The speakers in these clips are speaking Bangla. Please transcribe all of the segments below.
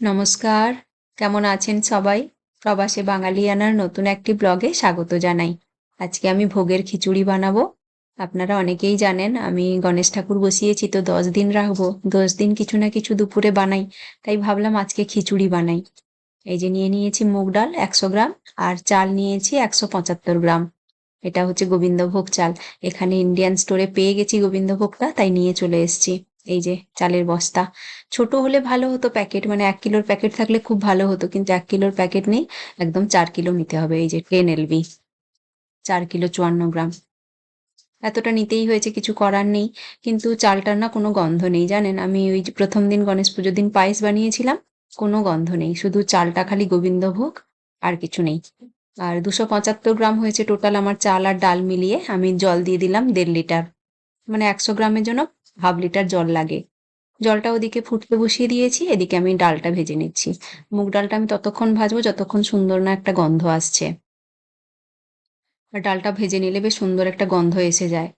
নমস্কার। কেমন আছেন সবাই? প্রবাসে বাঙালিয়ানার নতুন একটি ব্লগে স্বাগত জানাই। আজকে আমি ভোগের খিচুড়ি বানাবো। আপনারা অনেকেই জানেন, আমি গণেশ ঠাকুর বসিয়েছি তো দশ দিন রাখব। দশ দিন কিছু না কিছু দুপুরে বানাই, তাই ভাবলাম আজকে খিচুড়ি বানাই। এই যে নিয়ে নিয়েছি মুগ ডাল একশো গ্রাম, আর চাল নিয়েছি একশো পঁচাত্তর গ্রাম। এটা হচ্ছে গোবিন্দভোগ চাল। এখানে ইন্ডিয়ান স্টোরে পেয়ে গেছি গোবিন্দভোগটা, তাই নিয়ে চলে এসেছি। এই যে চালের বস্তা। ছোট হলে ভালো হতো প্যাকেট মানে এক কিলোর প্যাকেট থাকলে খুব ভালো হতো, কিন্তু এক কিলোর প্যাকেট নেই, একদম চার কিলো নিতে হবে, এই যে টেন এলবি চার কিলো চুয়ান্ন গ্রাম। এতটা নিতেই হয়েছে, কিছু করার নেই, কিন্তু চালটার না কোনো গন্ধ নেই, জানেন? আমি ওই প্রথম দিন গণেশ পুজোর দিন পায়েস বানিয়েছিলাম, কোনো গন্ধ নেই, শুধু চালটা খালি গোবিন্দভোগ আর কিছু নেই। আর দুশো পঁচাত্তর গ্রাম হয়েছে টোটাল আমার চাল আর ডাল মিলিয়ে, আমি জল দিয়ে দিলাম দেড় লিটার। মানে একশো গ্রামের জন্য হাফ লিটার জল লাগে। জলটা ওদিকে ফুটতে বসিয়ে দিয়েছি, এদিকে আমি ডালটা ভেজে নিচ্ছি। মুগ ডালটা আমি ততক্ষণ ভাজবো, যতক্ষণ সুন্দর না একটা গন্ধ আসছে। আর ডালটা ভেজে নিলে বেশ সুন্দর একটা গন্ধ এসে যায়।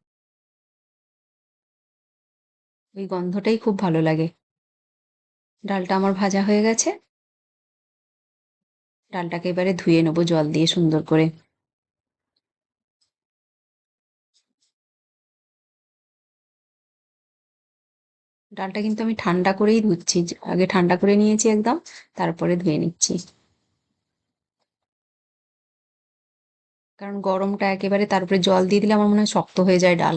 ওই গন্ধটাই খুব ভালো লাগে। ডালটা আমার ভাজা হয়ে গেছে। ডালটাকে এবারে ধুয়ে নেব জল দিয়ে সুন্দর করে। ডালটা কিন্তু আমি ঠান্ডা করেই ধুচ্ছি। আগে ঠান্ডা করে নিয়েছি একদম, তারপরে ধুয়ে নিচ্ছি। কারণ গরমটা একেবারে তারপরে জল দিয়ে দিলে আমার মনে হয় শক্ত হয়ে যায় ডাল।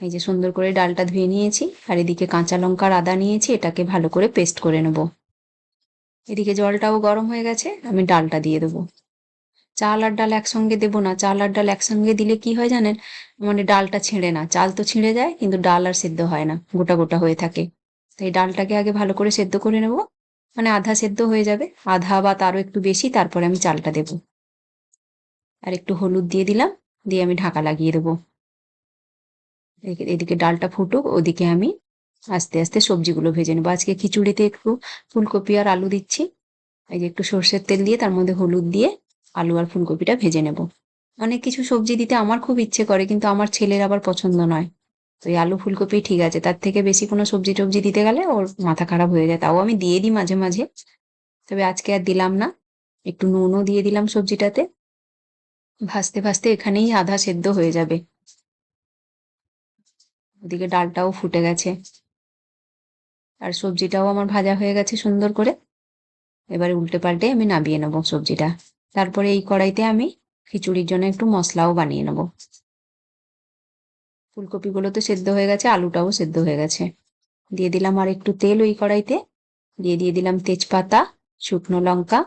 এই যে সুন্দর করে ডালটা ধুয়ে নিয়েছি, আর এদিকে কাঁচা লঙ্কার আদা নিয়েছি, এটাকে ভালো করে পেস্ট করে নেব। এদিকে জলটাও গরম হয়ে গেছে, আমি ডালটা দিয়ে দেবো। চাল আর ডাল একসঙ্গে দেবো না। চাল আর ডাল একসঙ্গে দিলে কি হয় জানেন? মানে ডালটা ছিঁড়ে না। চাল তো ছিঁড়ে যায়, কিন্তু ডাল আর সেদ্ধ হয় না। গোটা গোটা হয়ে থাকে। তাই ডালটাকে আগে ভালো করে সেদ্ধ করে নেব। মানে আধা সেদ্ধ হয়ে যাবে। আধা বা তারও একটু বেশি, তারপরে আমি চালটা দেব। আর একটু হলুদ দিয়ে দিলাম। দিয়ে আমি ঢাকা লাগিয়ে দেবো। এদিকে ডালটা ফুটুক, ওদিকে আমি আস্তে আস্তে সবজিগুলো ভেজে নেব। আজকে খিচুড়িতে একটু ফুলকপি আর আলু দিচ্ছি। এই যে একটু সর্ষের তেল দিয়ে, তার মধ্যে হলুদ দিয়ে আলু আর ফুলকপিটা ভেজে নেব। অনেক কিছু সবজি দিতে আমার খুব ইচ্ছে করে, কিন্তু আমার ছেলের আবার পছন্দ নয়। তো এই আলু, ফুলকপি ঠিক আছে, তার থেকে বেশি কোনো সবজি টবজি দিতে গেলে ওর মাথা খারাপ হয়ে যায়, তাও আমি দিয়ে দিই মাঝে মাঝে। তবে আজকে আর দিলাম না, একটু নুনও দিয়ে দিলাম সবজিটাতে। ভাজতে ভাজতে এখানেই আধা সেদ্ধ হয়ে যাবে। ওদিকে ডালটাও ফুটে গেছে। আর সবজিটাও আমার ভাজা হয়ে গেছে সুন্দর করে। এবারে উল্টে পাল্টে আমি নাবিয়ে নেব সবজিটা। তারপরে এই কড়াইতে আমি খিচুড়ির জন্য একটু মশলাও বানিয়ে নেব। ফুলকপিগুলো তো সেদ্ধ হয়ে গেছে, আলুটাও সেদ্ধ হয়ে গেছে। দিয়ে দিলাম আর একটু তেল ওই কড়াইতে। দিয়ে দিয়ে দিলাম তেজপাতা, শুকনো লঙ্কা,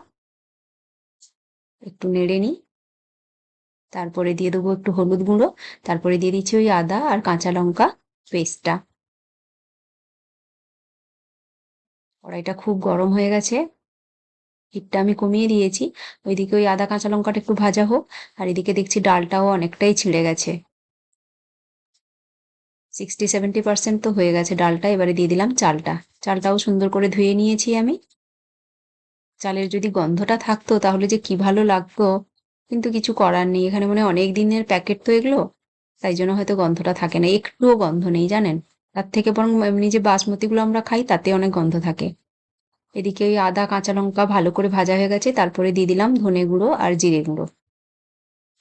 একটু নেড়ে নিই। তারপরে দিয়ে দেবো একটু হলুদ গুঁড়ো। তারপরে দিয়ে দিচ্ছি ওই আদা আর কাঁচা লঙ্কা পেস্টটা। কড়াইটা খুব গরম হয়ে গেছে। হিটটা আমি কমিয়ে দিয়েছি। ওইদিকে ওই আদা, কাঁচা লঙ্কাটা একটু ভাজা হোক, আর এদিকে দেখছি ডালটাও অনেকটাই ছিঁড়ে গেছে। সিক্সটি সেভেন্টি পার্সেন্ট তো হয়ে গেছে ডালটা, এবারে দিয়ে দিলাম চালটা। চালটাও সুন্দর করে ধুয়ে নিয়েছি আমি। চালের যদি গন্ধটা থাকতো তাহলে যে কি ভালো লাগতো, কিন্তু কিছু করার নেই। এখানে মনে অনেক দিনের প্যাকেট তো এগুলো, তাই জন্য হয়তো গন্ধটা থাকে না। একটুও গন্ধ নেই, জানেন? তার থেকে বরং এমনি যে বাসমতিগুলো আমরা খাই, তাতে অনেক গন্ধ থাকে। এদিকে ওই আদা, কাঁচা লঙ্কা ভালো করে ভাজা হয়ে গেছে। তারপরে দিয়ে দিলাম ধনে গুঁড়ো আর জিরে গুঁড়ো।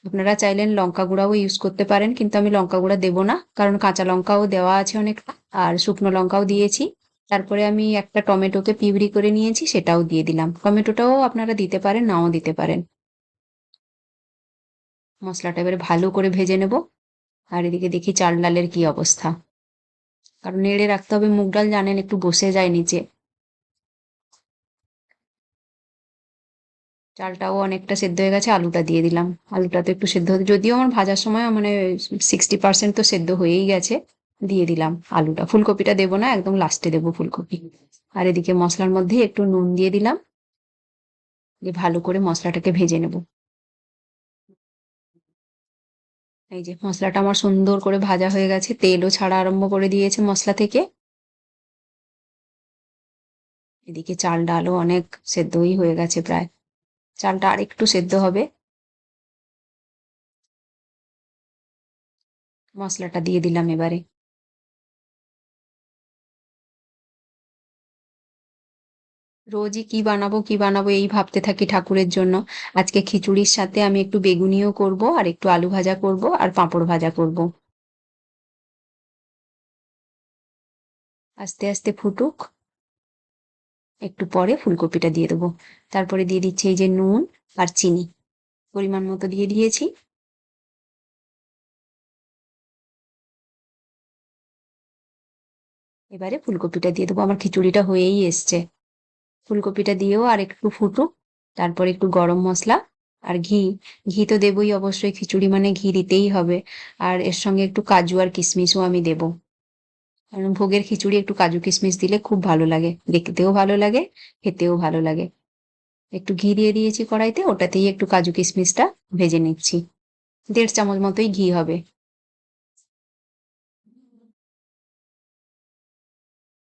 আপনারা চাইলেন লঙ্কা গুঁড়াও ইউজ করতে পারেন, কিন্তু আমি লঙ্কা গুঁড়া দেবো না, কারণ কাঁচা লঙ্কাও দেওয়া আছে অনেকটা, আর শুকনো লঙ্কাও দিয়েছি। তারপরে আমি একটা টমেটোকে পিউরি করে নিয়েছি, সেটাও দিয়ে দিলাম। টমেটোটাও আপনারা দিতে পারেন, নাও দিতে পারেন। মশলাটা এবারে ভালো করে ভেজে নেব। আর এদিকে দেখি চাল ডালের কি অবস্থা। কারণ নেড়ে রাখতে হবে, মুগ ডাল জানেন একটু বসে যায় নিচে। চালটাও অনেকটা সেদ্ধ হয়ে গেছে, আলুটা দিয়ে দিলাম। আলুটা তো একটু সেদ্ধ যদিও আমার ভাজার সময় মানে সিক্সটি পার্সেন্ট তো সেদ্ধ হয়েই গেছে, দিয়ে দিলাম আলুটা। ফুলকপিটা দেবো না, একদম লাস্টে দেবো ফুলকপি। আর এদিকে মশলার মধ্যে একটু নুন দিয়ে দিলাম, দিয়ে ভালো করে মশলাটাকে ভেজে নেব। এই যে মশলাটা আমার সুন্দর করে ভাজা হয়ে গেছে, তেলও ছাড়া আরম্ভ করে দিয়েছে মশলা থেকে। এদিকে চাল ডালও অনেক সেদ্ধই হয়ে গেছে প্রায়। চালটা আর একটু সেদ্ধ হবে। মশলাটা দিয়ে দিলাম এবারে। রোজই কি বানাবো কি বানাবো এই ভাবতে থাকি ঠাকুরের জন্য। আজকে খিচুড়ির সাথে আমি একটু বেগুনিও করব, আর একটু আলু ভাজা করব, আর পাঁপড় ভাজা করব। আস্তে আস্তে ফুটুক। একটু পরে ফুলকপিটা দিয়ে দেবো। তারপরে দিয়ে দিচ্ছি এই যে নুন আর চিনি। পরিমাণ মতো দিয়ে দিয়েছি। এবারে ফুলকপিটা দিয়ে দেবো। আমার খিচুড়িটা হয়েই এসছে। ফুলকপিটা দিয়েও আর একটু ফুটুক, তারপর একটু গরম মশলা আর ঘি। ঘি তো দেবই অবশ্যই, খিচুড়ি মানে ঘি দিতেই হবে। আর এর সঙ্গে একটু কাজু আর কিশমিশও আমি দেবো। কারণ ভোগের খিচুড়ি একটু কাজু কিশমিশ দিলে খুব ভালো লাগে। দেখতেও ভালো লাগে, খেতেও ভালো লাগে। একটু ঘি দিয়ে দিয়েছি কড়াইতে, ওটাতেই একটু কাজু কিশমিশটা ভেজে নিচ্ছি। দেড় চামচ মতোই ঘি হবে।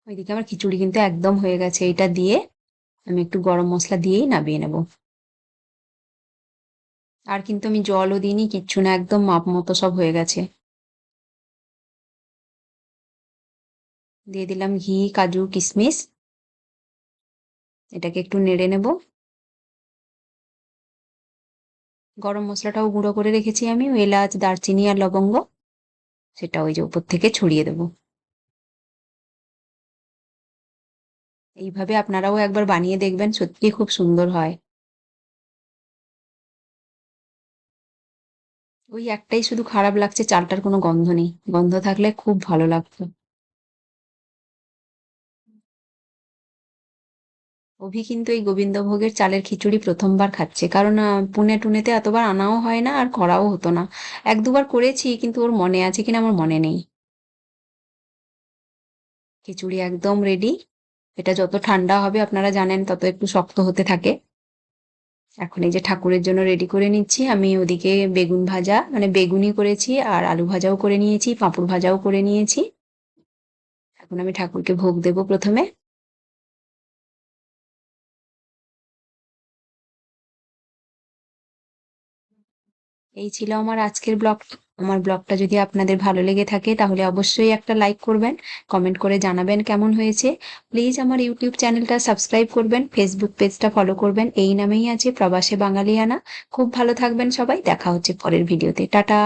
ওইদিকে আমার খিচুড়ি কিন্তু একদম হয়ে গেছে। এটা দিয়ে আমি একটু গরম মশলা দিয়েই নামিয়ে নেব। আর কিন্তু আমি জলও দিইনি, কিচ্ছু না, একদম মাপ মতো সব হয়ে গেছে। দিয়ে দিলাম ঘি, কাজু কিশমিশ এটাকে একটু নেড়ে নেব। গরম মশলাটাও গুঁড়ো করে রেখেছি আমি, এলাচ, দারচিনি আর লবঙ্গ। সেটা ওই যে উপর থেকে ছড়িয়ে দেব। এইভাবে আপনারাও একবার বানিয়ে দেখবেন, সত্যি খুব সুন্দর হয়। ওই একটাই শুধু খারাপ লাগছে, চালটার কোনো গন্ধ নেই। গন্ধ থাকলে খুব ভালো লাগতো। অভি কিন্তু এই গোবিন্দভোগের চালের খিচুড়ি প্রথমবার খাচ্ছে। কারণ পুনে টুনেতে এতবার আনাও হয় না আর করাও হতো না। এক দুবার করেছি, কিন্তু ওর মনে আছে কিনা আমার মনে নেই। খিচুড়ি একদম রেডি এটা যত ঠান্ডা হবে, আপনারা জানেন, তত একটু শক্ত হতে থাকে। এখন এই যে ঠাকুরের জন্য রেডি করে নিচ্ছি। আমি ওদিকে বেগুন ভাজা মানে বেগুনি করেছি আর আলু ভাজাও করে নিয়েছি, পাঁপড় ভাজাও করে নিয়েছি। এখন আমি ঠাকুরকে ভোগ দেব প্রথমে। এই ছিল আমার আজকের ব্লগ। আমার ব্লগটা যদি আপনাদের ভালো লেগে থাকে, তাহলে অবশ্যই একটা লাইক করবেন, কমেন্ট করে জানাবেন কেমন হয়েছে। প্লিজ আমার ইউটিউব চ্যানেলটা সাবস্ক্রাইব করবেন, ফেসবুক পেজটা ফলো করবেন। এই নামেই আছে প্রবাসে বাঙালিয়ানা। খুব ভালো থাকবেন সবাই, দেখা হচ্ছে পরের ভিডিওতে। টাটা!